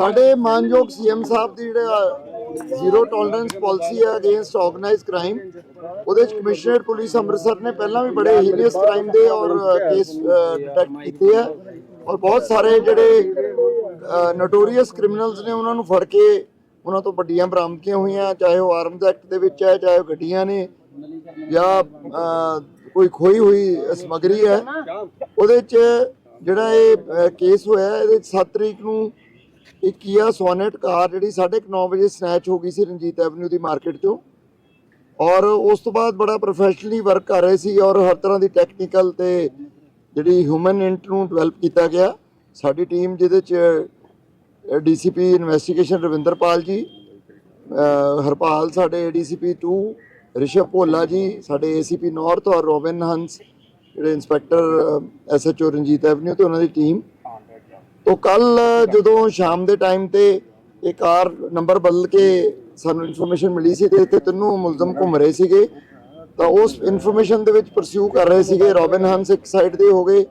ਸਾਡੇ ਮਾਨਯੋਗ ਸੀਐਮ ਸਾਹਿਬ ਦੀ ਜਿਹੜਾ ਜ਼ੀਰੋ ਟੋਲਰੈਂਸ ਪਾਲਿਸੀ ਹੈ ਅਗੇਂਸਟ ਆਰਗੇਨਾਈਜ਼ਡ ਕ੍ਰਾਈਮ ਉਹਦੇ ਵਿੱਚ ਕਮਿਸ਼ਨਰੇਟ ਪੁਲਿਸ ਅੰਮ੍ਰਿਤਸਰ ਨੇ ਪਹਿਲਾਂ ਵੀ ਬੜੇ ਹੀਨੀਅਸ ਕ੍ਰਾਈਮ ਦੇ ਔਰ ਕੇਸ ਡਿਟੈਕਟ ਕੀਤੇ ਆ ਔਰ ਬਹੁਤ ਸਾਰੇ ਜਿਹੜੇ ਨੋਟੋਰੀਅਸ ਕ੍ਰਿਮੀਨਲਸ ਨੇ ਉਹਨਾਂ ਨੂੰ ਫੜ ਕੇ ਉਹਨਾਂ ਤੋਂ ਵੱਡੀਆਂ ਬਰਾਮਦਗੀਆਂ ਹੋਈਆਂ, ਚਾਹੇ ਉਹ ਆਰਮਜ਼ ਐਕਟ ਦੇ ਵਿੱਚ ਹੈ, ਚਾਹੇ ਉਹ ਗੱਡੀਆਂ ਨੇ ਜਾਂ ਕੋਈ ਖੋਈ ਹੋਈ ਸਮਗਰੀ ਹੈ, ਉਹਦੇ ਚ ਜਿਹੜਾ ਇਹ ਕੇਸ ਹੋਇਆ, ਇਹਦੇ 'ਚ 7 ਤਰੀਕ ਨੂੰ ਇੱਕ ਕੀਆ ਸੋਨੇਟ ਕਾਰ ਜਿਹੜੀ 9:30 ਵਜੇ ਸਨੈਚ ਹੋ ਗਈ ਸੀ ਰਣਜੀਤ ਐਵਨਿਊ ਦੀ ਮਾਰਕੀਟ ਚੋਂ ਔਰ ਉਸ ਤੋਂ ਬਾਅਦ ਬੜਾ ਪ੍ਰੋਫੈਸ਼ਨਲੀ ਵਰਕ ਕਰ ਰਹੇ ਸੀ ਔਰ ਹਰ ਤਰ੍ਹਾਂ ਦੀ ਟੈਕਨੀਕਲ ਤੇ ਜਿਹੜੀ ਹਿਊਮਨ ਇੰਟ ਨੂੰ ਡਿਵੈਲਪ ਕੀਤਾ ਗਿਆ। ਸਾਡੀ ਟੀਮ ਜਿਹਦੇ ਚ ਡੀਸੀਪੀ ਇਨਵੈਸਟੀਗੇਸ਼ਨ ਰਵਿੰਦਰਪਾਲ ਜੀ ਹਰਪਾਲ ਸਾਡੇ ਏਡੀਸੀਪੀ 2 ਰਿਸ਼ਵ ਭੋਲਾ ਜੀ, ਸਾਡੇ ਏਸੀਪੀ ਨਾਰਥ ਔਰ ਰੋਬਿਨ ਹੰਸ, ਜਿਹੜੇ ਇਨਸਪੈਕਟਰ ਐਸਐਚਓ ਰਣਜੀਤ ਐਵਨਿਊ ਤੇ ਉਹਨਾਂ ਦੀ ਟੀਮ ਤੋਂ ਕੱਲ ਜਦੋਂ ਸ਼ਾਮ ਦੇ ਟਾਈਮ ਤੇ ਇਹ ਕਾਰ ਨੰਬਰ ਬਦਲ ਕੇ ਸਾਨੂੰ ਇਨਫੋਰਮੇਸ਼ਨ ਮਿਲੀ ਸੀ ਤੇ ਇੱਥੇ ਤਿੰਨੋਂ ਮੁਲਜ਼ਮ ਘੁੰਮ ਰਹੇ ਸੀਗੇ, ਤਾਂ ਉਸ ਇਨਫੋਰਮੇਸ਼ਨ ਦੇ ਵਿੱਚ ਪਰਸਿਊ ਕਰ ਰਹੇ ਸੀਗੇ ਰੋਬਿਨ ਹੰਸ ਇੱਕ ਸਾਈਡ ਤੇ ਹੋ ਗਏ,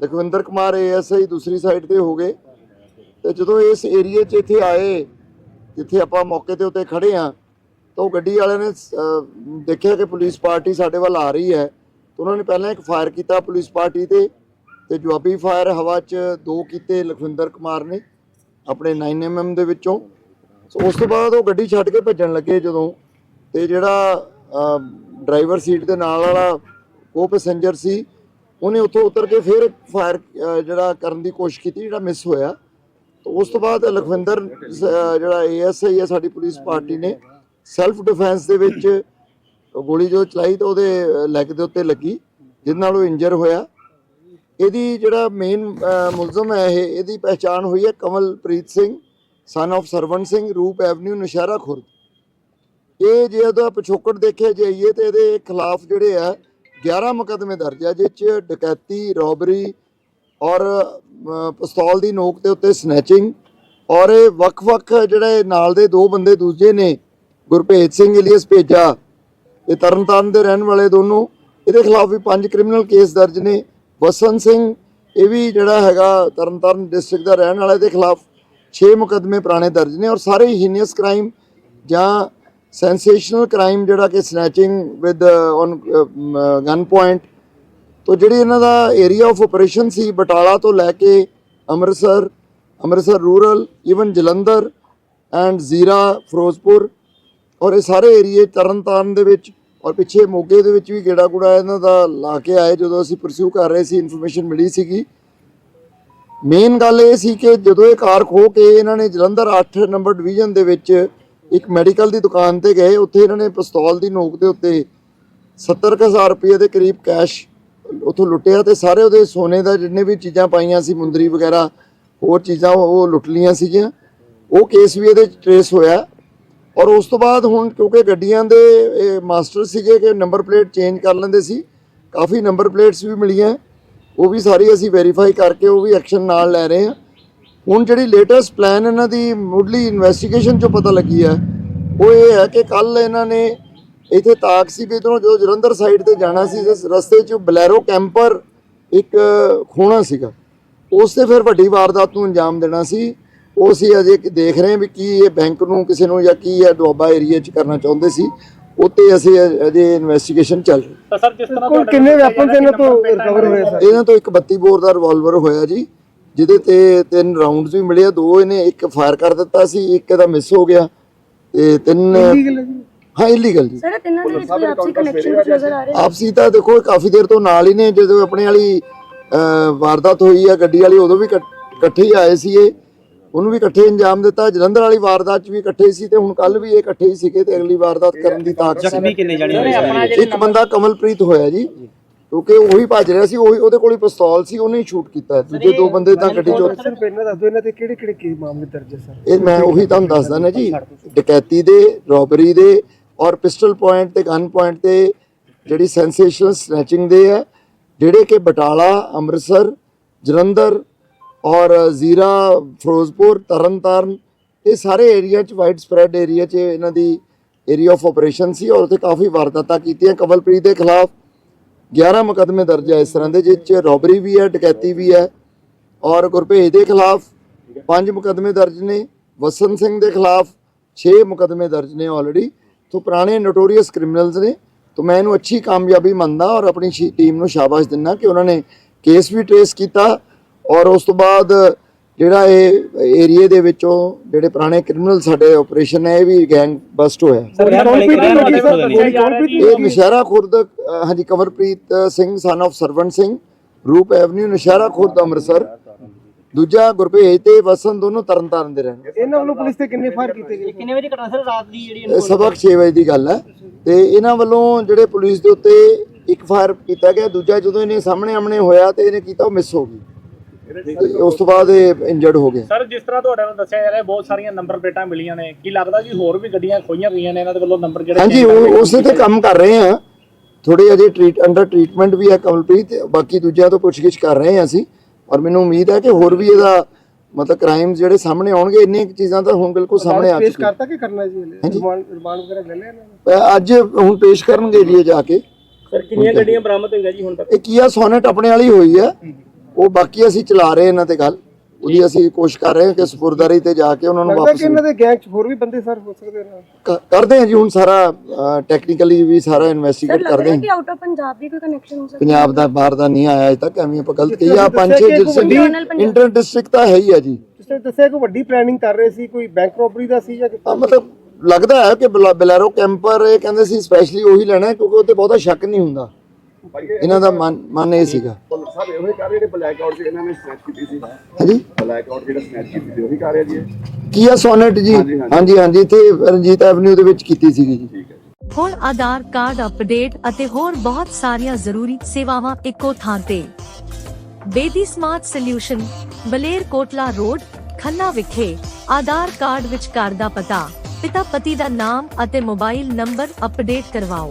ਲਖਵਿੰਦਰ ਕੁਮਾਰ ਏਐਸਆਈ ਦੂਸਰੀ ਸਾਈਡ ਤੇ ਹੋ ਗਏ। ਤੇ ਜਦੋਂ ਇਸ ਏਰੀਏ 'ਚ ਇੱਥੇ ਆਏ, ਜਿੱਥੇ ਆਪਾਂ ਮੌਕੇ ਤੇ ਉੱਤੇ ਖੜੇ ਆ ਤਾਂ ਉਹ ਗੱਡੀ ਵਾਲਿਆਂ ਨੇ ਦੇਖਿਆ ਕਿ ਪੁਲਿਸ ਪਾਰਟੀ ਸਾਡੇ ਵੱਲ ਆ ਰਹੀ ਹੈ। ਤਾਂ ਉਹਨਾਂ ਨੇ ਪਹਿਲਾਂ ਇੱਕ ਫਾਇਰ ਕੀਤਾ ਪੁਲਿਸ ਪਾਰਟੀ ਤੇ ਤੇ ਜਵਾਬੀ ਫਾਇਰ ਹਵਾ 'ਚ ਦੋ ਕੀਤੇ ਲਖਵਿੰਦਰ ਕੁਮਾਰ ਨੇ, ਆਪਣੇ 9mm ਦੇ ਵਿੱਚੋਂ। ਸੋ ਉਸ ਤੋਂ ਬਾਅਦ ਉਹ ਗੱਡੀ ਛੱਡ ਕੇ ਭੱਜਣ ਲੱਗੇ ਜਦੋਂ ਤੇ ਜਿਹੜਾ ਡਰਾਈਵਰ ਸੀਟ ਦੇ ਨਾਲ ਵਾਲਾ ਕੋ ਪੈਸੇਂਜਰ ਸੀ, ਉਹਨੇ ਉੱਥੋਂ ਉਤਰ ਕੇ ਫਿਰ ਫਾਇਰ ਜਿਹੜਾ ਕਰਨ ਦੀ ਕੋਸ਼ਿਸ਼ ਕੀਤੀ ਜਿਹੜਾ ਮਿਸ ਹੋਇਆ। ਤਾਂ ਉਸ ਤੋਂ ਬਾਅਦ ਲਖਵਿੰਦਰ ਸ- ਜਿਹੜਾ ਏਐਸਆਈ ਹੈ ਸਾਡੀ ਪੁਲਿਸ ਪਾਰਟੀ ਨੇ ਸੈਲਫ ਡਿਫੈਂਸ ਦੇ ਵਿੱਚ ਗੋਲੀ ਜੋ ਚਲਾਈ ਤਾਂ ਉਹਦੇ ਲੈਗ ਦੇ ਉੱਤੇ ਲੱਗੀ, ਜਿਹਦੇ ਨਾਲ ਉਹ ਇੰਜਰ ਹੋਇਆ। ਇਹਦੀ ਜਿਹੜਾ ਮੇਨ ਮੁਲਜ਼ਮ ਹੈ ਇਹ, ਇਹਦੀ ਪਹਿਚਾਣ ਹੋਈ ਹੈ ਕਮਲਪ੍ਰੀਤ ਸਿੰਘ ਸਨ of ਸਰਵਨ ਸਿੰਘ, ਰੂਪ ਐਵਨਿਊ ਨਸ਼ਹਿਰਾ ਖੁਰਦ। ਇਹ ਜੇ ਉਹਦਾ ਪਿਛੋਕੜ ਦੇਖਿਆ ਜਾਈਏ ਤੇ ਇਹਦੇ ਖਿਲਾਫ ਜਿਹੜੇ ਆ 11 ਮੁਕੱਦਮੇ ਦਰਜ ਆ ਜਿਸ ਚ ਡਕੈਤੀ, ਰੋਬਰੀ ਔਰ ਪਿਸਤੌਲ ਦੀ ਨੋਕ ਦੇ ਉੱਤੇ ਸਨੈਚਿੰਗ ਔਰ ਇਹ ਵੱਖ-ਵੱਖ ਜਿਹੜੇ ਨਾਲ ਦੇ ਦੋ ਬੰਦੇ ਦੂਜੇ ਨੇ, ਗੁਰਭੇਜ ਸਿੰਘ ਇਲੀਅਸ ਭੇਜਾ। ਇਹ ਤਰਨਤਾਰਨ ਦੇ ਰਹਿਣ ਵਾਲੇ ਦੋਨੋਂ। ਇਹਦੇ ਖਿਲਾਫ ਵੀ ਪੰਜ ਕ੍ਰਿਮੀਨਲ ਕੇਸ ਦਰਜ ਨੇ। ਵਸਨ ਸਿੰਘ, ਇਹ ਵੀ ਜਿਹੜਾ ਹੈਗਾ ਤਰਨਤਾਰਨ ਡਿਸਟ੍ਰਿਕਟ ਦਾ ਰਹਿਣ ਵਾਲਾ ਦੇ ਖਿਲਾਫ 6 ਮੁਕੱਦਮੇ ਪੁਰਾਣੇ ਦਰਜ ਨੇ ਔਰ ਸਾਰੇ ਹੀਨੀਅਸ ਕ੍ਰਾਈਮ ਜਾਂ ਸੈਂਸੇਸ਼ਨਲ ਕ੍ਰਾਈਮ ਜਿਹੜਾ ਕਿ snatching with on gun point ਤੋਂ ਜਿਹੜੀ ਇਹਨਾਂ ਦਾ ਏਰੀਆ ਆਫ ਆਪਰੇਸ਼ਨ ਸੀ, ਬਟਾਲਾ ਤੋਂ ਲੈ ਕੇ Amritsar Amritsar rural even Jalandhar and Zira, Ferozepur ਔਰ ਇਹ ਸਾਰੇ ਏਰੀਏ ਤਰਨਤਾਰਨ ਦੇ ਵਿੱਚ ਔਰ ਪਿੱਛੇ ਮੋਗੇ ਦੇ ਵਿੱਚ ਵੀ ਗੇੜਾ ਗੁੜਾ ਇਹਨਾਂ ਦਾ ਲਾ ਕੇ ਆਏ ਜਦੋਂ ਅਸੀਂ ਪਰਸਿਊ ਕਰ ਰਹੇ ਸੀ ਇਨਫੋਰਮੇਸ਼ਨ ਮਿਲੀ ਸੀਗੀ। ਮੇਨ ਗੱਲ ਇਹ ਸੀ ਕਿ ਜਦੋਂ ਇਹ ਕਾਰ ਖੋ ਕੇ ਇਹਨਾਂ ਨੇ ਜਲੰਧਰ 8 ਨੰਬਰ ਡਿਵੀਜ਼ਨ ਦੇ ਵਿੱਚ ਇੱਕ ਮੈਡੀਕਲ ਦੀ ਦੁਕਾਨ ਤੇ ਗਏ, ਉੱਥੇ ਇਹਨਾਂ ਨੇ ਪਿਸਤੌਲ ਦੀ ਨੋਕ ਦੇ ਉੱਤੇ 70000 ਰੁਪਏ ਦੇ ਕਰੀਬ ਕੈਸ਼ ਉੱਥੋਂ ਲੁੱਟਿਆ ਤੇ ਸਾਰੇ ਉਹਦੇ ਸੋਨੇ ਦਾ ਜਿੰਨੇ ਵੀ ਚੀਜ਼ਾਂ ਪਾਈਆਂ ਸੀ, ਮੁੰਦਰੀ ਵਗੈਰਾ, ਹੋਰ ਚੀਜ਼ਾਂ ਉਹ ਲੁੱਟ ਲੀਆਂ ਸੀਗੀਆਂ। ਉਹ ਕੇਸ ਵੀ ਇਹਦੇ ਟ੍ਰੇਸ ਹੋਇਆ। ਔਰ ਉਸ ਤੋਂ ਬਾਅਦ ਹੁਣ ਕਿਉਂਕਿ ਗੱਡੀਆਂ ਦੇ, ਇਹ ਮਾਸਟਰ ਸੀਗੇ ਕਿ ਨੰਬਰ ਪਲੇਟ ਚੇਂਜ ਕਰ ਲੈਂਦੇ ਸੀ। ਕਾਫੀ ਨੰਬਰ ਪਲੇਟਸ ਵੀ ਮਿਲੀਆਂ। ਉਹ ਵੀ ਸਾਰੀ ਅਸੀਂ ਵੈਰੀਫਾਈ ਕਰਕੇ ਉਹ ਵੀ ਐਕਸ਼ਨ ਨਾਲ ਲੈ ਰਹੇ ਹਾਂ। ਹੁਣ ਜਿਹੜੀ ਲੇਟੈਸਟ ਪਲਾਨ ਇਹਨਾਂ ਦੀ ਮੁੱਢਲੀ ਇਨਵੈਸਟੀਗੇਸ਼ਨ ਚੋਂ ਪਤਾ ਲੱਗੀ ਹੈ, ਉਹ ਇਹ ਹੈ ਕਿ ਕੱਲ ਇਹਨਾਂ ਨੇ ਇੱਥੇ ਤਾਕ ਸੀ ਵੀ ਇੱਧਰੋਂ ਜਦੋਂ ਜਲੰਧਰ ਸਾਈਡ ਤੇ ਜਾਣਾ ਸੀ ਇਸ ਰਸਤੇ 'ਚ ਬਲੈਰੋ ਕੈਂਪਰ ਇੱਕ ਖੋਣਾ ਸੀਗਾ। ਉਸ ਤੇ ਫਿਰ ਵੱਡੀ ਵਾਰਦਾਤ ਨੂੰ ਅੰਜਾਮ ਦੇਣਾ ਸੀ। ਉਹ ਅਸੀਂ ਅਜੇ ਕਿ ਦੇਖ ਰਹੇ ਹਾਂ ਵੀ ਕੀ ਇਹ ਬੈਂਕ ਨੂੰ ਕਿਸੇ ਨੂੰ ਜਾਂ ਕੀ ਹੈ ਦੁਆਬਾ ਏਰੀਆ 'ਚ ਕਰਨਾ ਚਾਹੁੰਦੇ ਸੀ ਉੱਤੇ ਅਸੀਂ ਅਜੇ ਇਨਵੈਸਟੀਗੇਸ਼ਨ ਚੱਲ ਰਹੀ। ਤਾਂ ਸਰ ਜਿਸ ਤਰ੍ਹਾਂ ਕਿੰਨੇ ਵੈਪਨਸ ਇਹਨਾਂ ਤੋਂ ਰਿਕਵਰ ਹੋਏ ਸਰ? ਇਹਨਾਂ ਤੋਂ ਇੱਕ 32 ਬੋਰ ਦਾ ਰਿਵਾਲਵਰ ਹੋਇਆ ਜੀ ਜਿਹਦੇ ਤੇ ਤਿੰਨ ਰਾਉਂਡਸ ਵੀ ਮਿਲੇ ਆ। ਦੋ ਇਹਨੇ ਇੱਕ ਫਾਇਰ ਕਰ ਦਿੱਤਾ ਸੀ ਇੱਕ ਇਹਦਾ ਮਿਸ ਹੋ ਗਿਆ ਤੇ ਤਿੰਨ ਹੈ ਇਲੀਗਲ ਜੀ। ਸਰ ਤਿੰਨਾਂ ਦੇ ਵਿੱਚ ਕੋਈ ਆਪਸੀ ਕਨੈਕਸ਼ਨ ਕੁਝ ਨਜ਼ਰ ਆ ਰਿਹਾ ਆਪਸੀ ਤਾਂ ਦੇਖੋ ਕਾਫੀ ਦੇਰ ਤੋਂ ਨਾਲ ਹੀ ਨੇ ਜਦੋਂ ਆਪਣੇ ਵਾਲੀ ਵਾਰਦਾਤ ਹੋਈ ਆ ਗੱਡੀ ਵਾਲੀ ਉਦੋਂ ਵੀ ਇਕੱਠ- ਇਕੱਠੇ ਹੀ ਆਏ ਸੀ ਇਹ ਉਹਨੂੰ ਵੀ ਇਕੱਠੇ ਅੰਜਾਮ ਦਿੱਤਾ ਜਲੰਧਰ ਵਾਲੀ ਵਾਰਦਾਤ 'ਚ ਵੀ ਇਕੱਠੇ ਸੀ ਤੇ ਹੁਣ ਕੱਲ ਵੀ ਇਹ ਇਕੱਠੇ ਹੀ ਸੀਗੇ ਤੇ ਅਗਲੀ ਵਾਰਦਾਤ ਕਰਨ ਦੀ ਤਾਕ ਸੀ ਜ਼ਖਮੀ ਕਿੰਨੇ ਜਾਣੇ ਹੋਏ ਸੀ? ਇੱਕ ਬੰਦਾ ਕਮਲਪ੍ਰੀਤ ਹੋਇਆ ਜੀ ਕਿਉਂਕਿ ਉਹੀ ਭੱਜ ਰਿਹਾ ਸੀ ਉਹੀ ਉਹਦੇ ਕੋਲ ਹੀ ਪਿਸਤੌਲ ਸੀ ਉਹਨੇ ਹੀ ਸ਼ੂਟ ਕੀਤਾ। ਦੂਜੇ ਦੋ ਬੰਦੇ ਤਾਂ ਗੱਡੀ 'ਚੋਂ ਸਰ ਪਹਿਲਾਂ ਦੱਸ ਦਿਓ ਇਹਨਾਂ ਤੇ ਕਿਹੜੇ ਕਿਹੜੇ ਕੀ ਮਾਮਲੇ ਦਰਜ ਹੈ ਸਰ? ਇਹ ਮੈਂ ਉਹੀ ਤੁਹਾਨੂੰ ਦੱਸਦਾ ਨਾ ਜੀ ਡਕੈਤੀ ਦੇ ਰੋਬਰੀ ਦੇ ਔਰ ਪਿਸਟਲ ਪੁਆਇੰਟ ਤੇ ਗਨ ਪੁਆਇੰਟ ਤੇ ਜਿਹੜੀ ਸੈਂਸੇਸ਼ਨਲ ਸਨੈਚਿੰਗ ਦੇ ਹੈ ਜਿਹੜੇ ਕਿ ਬਟਾਲਾ ਅੰਮ੍ਰਿਤਸਰ ਜਲੰਧਰ ਔਰ ਜ਼ੀਰਾ, ਫਿਰੋਜ਼ਪੁਰ, ਤਰਨਤਾਰਨ, ਇਹ ਸਾਰੇ ਏਰੀਆ 'ਚ ਵਾਈਡ ਸਪਰੈਡ ਏਰੀਆ 'ਚ ਇਹਨਾਂ ਦੀ ਏਰੀਆ ਆਫ ਆਪਰੇਸ਼ਨ ਸੀ ਔਰ ਉੱਥੇ ਕਾਫੀ ਵਾਰਦਾਤਾਂ ਕੀਤੀਆਂ। ਕਮਲਪ੍ਰੀਤ ਦੇ ਖਿਲਾਫ 11 ਮੁਕੱਦਮੇ ਦਰਜ ਹੈ ਇਸ ਤਰ੍ਹਾਂ ਦੇ, ਜਿਸ 'ਚ ਰੋਬਰੀ ਵੀ ਹੈ, ਡਕੈਤੀ ਵੀ ਹੈ ਔਰ ਗੁਰਭੇਜ ਦੇ ਖਿਲਾਫ ਪੰਜ ਮੁਕਦਮੇ ਦਰਜ ਨੇ, ਵਸੰਤ ਸਿੰਘ ਦੇ ਖਿਲਾਫ 6 ਮੁਕਦਮੇ ਦਰਜ ਨੇ ਆਲਰੇਡੀ ਤੋਂ ਪੁਰਾਣੇ ਨੋਟੋਰੀਅਸ ਕ੍ਰਿਮੀਨਲਸ ਨੇ। ਤੋਂ ਮੈਂ ਇਹਨੂੰ ਅੱਛੀ ਕਾਮਯਾਬੀ ਮੰਨਦਾ ਔਰ ਆਪਣੀ ਟੀਮ ਨੂੰ ਸ਼ਾਬਾਸ਼ ਦਿੰਦਾ ਕਿ ਉਹਨਾਂ ਨੇ ਕੇਸ ਵੀ ਟ੍ਰੇਸ ਕੀਤਾ। ਔਰ ਉਸ ਤੋਂ ਬਾਅਦ ਜਿਹੜਾ ਇਹ ਏਰੀਏ ਦੇ ਵਿੱਚੋਂ ਜਿਹੜੇ ਪੁਰਾਣੇ ਕ੍ਰਿਮੀਨਲ ਸਾਡੇ ਆਪਰੇਸ਼ਨ ਹੈ ਇਹ ਵੀ ਗੈਂਗ ਬਸਟ ਹੋਇਆ। ਇਹ ਨਸ਼ਹਿਰਾ ਖੁਰਦ ਹਾਂਜੀ ਕਵਰਪ੍ਰੀਤ ਸਿੰਘ ਸਨ of ਸਰਵਨ ਸਿੰਘ ਰੂਪ ਐਵਨਿਊ ਨਸ਼ਹਿਰਾ ਖੁਰਦ ਅੰਮ੍ਰਿਤਸਰ। ਦੂਜਾ ਗੁਰਭੇਜ ਤੇ ਵਸਨ ਦੋਨੋਂ ਤਰਨਤਾਰਨ ਦੇ ਰਹਿਣ ਇਹਨਾਂ ਵੱਲੋਂ ਪੁਲਿਸ ਤੇ ਕਿੰਨੇ ਫਾਇਰ ਕੀਤੇ ਗਏ? ਕਿੰਨੇ ਵਜੇ ਘਟਨਾ ਸਰ? ਰਾਤ ਦੀ ਜਿਹੜੀ ਇਹ ਸਬਕ 6 ਵਜੇ ਦੀ ਗੱਲ ਹੈ। ਤੇ ਇਹਨਾਂ ਵੱਲੋਂ ਜਿਹੜੇ ਪੁਲਿਸ ਦੇ ਉੱਤੇ ਇੱਕ ਫਾਇਰ ਕੀਤਾ ਗਿਆ ਦੂਜਾ ਜਦੋਂ ਇਹਨੇ ਸਾਹਮਣੇ ਆਮਣੇ ਹੋਇਆ ਤੇ ਇਹਨੇ ਕੀਤਾ ਉਹ ਮਿਸ ਹੋ ਗਈ। ਤੇ ਉਸ ਤੋਂ ਬਾਅਦ ਇਹ ਇੰਜਰਡ ਹੋ ਗਿਆ ਸਰ ਜਿਸ ਤਰ੍ਹਾਂ ਤੁਹਾਡੇ ਨੂੰ ਦੱਸਿਆ ਜਾ ਰਿਹਾ ਬਹੁਤ ਸਾਰੀਆਂ ਨੰਬਰ ਪਲੇਟਾਂ ਮਿਲੀਆਂ ਨੇ। ਕੀ ਲੱਗਦਾ ਜੀ ਹੋਰ ਵੀ ਗੱਡੀਆਂ ਖੋਈਆਂ ਗਈਆਂ ਨੇ ਇਹਨਾਂ ਦੇ ਵੱਲੋਂ ਨੰਬਰ ਜਿਹੜੇ ਹਾਂਜੀ ਉਹ ਉਸੇ ਤੇ ਕੰਮ ਕਰ ਰਹੇ ਆ। ਥੋੜੇ ਅਜੇ ਟ੍ਰੀਟ ਅੰਡਰ ਟ੍ਰੀਟਮੈਂਟ ਵੀ ਹੈ ਕਮਲਪ੍ਰੀਤ ਬਾਕੀ ਦੂਜਿਆਂ ਤੋਂ ਪੁੱਛਗਿੱਛ ਕਰ ਰਹੇ ਹਾਂ ਅਸੀਂ। ਔਰ ਮੈਨੂੰ ਉਮੀਦ ਹੈ ਕਿ ਹੋਰ ਵੀ ਇਹਦਾ ਮਤਲਬ ਕ੍ਰਾਈਮ ਜਿਹੜੇ ਸਾਹਮਣੇ ਆਉਣਗੇ ਇੰਨੀਆਂ ਕੁ ਚੀਜ਼ਾਂ ਤਾਂ ਹੁਣ ਬਿਲਕੁਲ ਸਾਹਮਣੇ ਆ ਪੇਸ਼ ਚੁੱਕੀਆਂ। ਕਰਤਾ ਕਿ ਕਰਨਾ ਜੀ ਰਿਮਾਂਡ ਰਿਮਾਂਡ ਵਗੈਰਾ ਲੈ ਲਿਆ ਇਹਨਾਂ ਨੇ? ਅ, ਅੱਜ ਹੁਣ ਪੇਸ਼ ਕਰਨਗੇ ਏਰੀਏ ਜਾ ਕੇ। ਸਰ ਕਿੰਨੀਆਂ ਗੱਡੀਆਂ ਬਰਾਮਦ ਹੋਈਆਂ ਜੀ ਹੁਣ ਤੱਕ? ਇਹ ਕੀਆ ਸੋਨਟ ਆਪਣੇ ਵਾਲੀ ਹੋਈ ਹੈ। ਉਹ ਬਾਕੀ ਅਸੀਂ ਚਲਾ ਰਹੇ ਇਹਨਾਂ ਤੇ ਗੱਲ। ਉਹਦੀ ਅਸੀਂ ਕੋਸ਼ਿਸ਼ ਕਰ ਰਹੇ ਕਿ ਸਪੁਰਦਾਰੀ ਤੇ ਜਾ ਕੇ ਉਹਨਾਂ ਨੂੰ ਵਾਪਸ ਕਿ ਇਹਨਾਂ ਦੇ ਗੈਂਗ 'ਚ ਹੋਰ ਵੀ ਬੰਦੇ ਸਰ ਹੋ ਸਕਦੇ ਨੇ? ਕਰਦੇ ਹਾਂ ਜੀ ਹੁਣ ਸਾਰਾ ਟੈਕਨੀਕਲੀ ਵੀ ਸਾਰਾ ਇਨਵੈਸਟੀਗੇਟ ਕਰਦੇ ਹਾਂ। ਕਿ ਆਊਟ ਆਫ ਪੰਜਾਬ ਵੀ ਕੋਈ ਕਨੈਕਸ਼ਨ ਹੋ ਸਕਦਾ? ਪੰਜਾਬ ਦਾ ਬਾਹਰ ਦਾ ਨਹੀਂ ਆਇਆ ਅਜੇ ਤੱਕ ਐਵੇਂ ਆਪਾਂ ਗਲਤ ਕਹੀ ਆ ਪੰਜ ਛੇ ਡਿਸਟ੍ਰਿਕਟ ਇੰਟਰ ਡਿਸਟ੍ਰਿਕਟ ਤਾਂ ਹੈ ਹੀ ਆ ਜੀ। ਤੁਸੀਂ ਦੱਸਿਆ ਕੋਈ ਵੱਡੀ ਪਲੈਨਿੰਗ ਕਰ ਰਹੇ ਸੀ ਕੋਈ ਬੈਂਕ ਰੋਬਰੀ ਦਾ ਸੀ ਜਾਂ ਕਿਤਾ ਮਤਲਬ ਲੱਗਦਾ ਹੈ ਕਿ ਬਲੈਰੋ ਕੈਂਪਰ ਇਹ ਕਹਿੰਦੇ ਸੀ ਸਪੈਸ਼ਲੀ ਉਹੀ ਲੈਣਾ ਕਿਉਂਕਿ ਉਹ ਬਹੁਤਾ ਸ਼ੱਕ ਨਹੀਂ ਹੁੰਦਾ। ਇਹਨਾਂ ਦਾ ਮਨ ਮਨ ਇਹ ਸੀਗਾ। ਸਾਹਿਬ ਇਹੋ ਹੀ ਕਰ ਰਹੇ ਜਿਹੜੇ ਬਲੈਕ ਆਊਟ ਇਹਨਾਂ ਨੇ ਸਨੈਚ ਕੀਤੀ ਸੀ। ਹਾਂਜੀ? ਬਲੈਕ ਆਊਟ ਜਿਹੜਾ ਸਨੈਚ ਕੀਤੀ ਸੀ ਉਹੀ ਕਰ ਰਿਹਾ ਜੀ ਸੋਨਟ ਹਾਂਜੀ ਹਾਂਜੀ। ਇੱਥੇ ਰਣਜੀਤ ਐਵਨਿਊ ਦੇ ਵਿੱਚ ਕੀਤੀ ਸੀਗੀ ਜੀ। ਹੁਣ ਆਧਾਰ ਕਾਰਡ ਅਪਡੇਟ ਅਤੇ ਹੋਰ ਬਹੁਤ ਸਾਰੀਆਂ ਜ਼ਰੂਰੀ ਸੇਵਾਵਾਂ ਇੱਕੋ ਥਾਂ ਤੇ। Bedi smart solution Baler Kotla road Khanna ਵਿਖੇ ਆਧਾਰ ਕਾਰਡ ਵਿੱਚ ਘਰ ਦਾ ਪਤਾ। ਪਿਤਾ ਪਤੀ ਦਾ ਨਾਮ ਅਤੇ ਮੋਬਾਈਲ ਨੰਬਰ ਅਪਡੇਟ ਕਰਵਾਓ।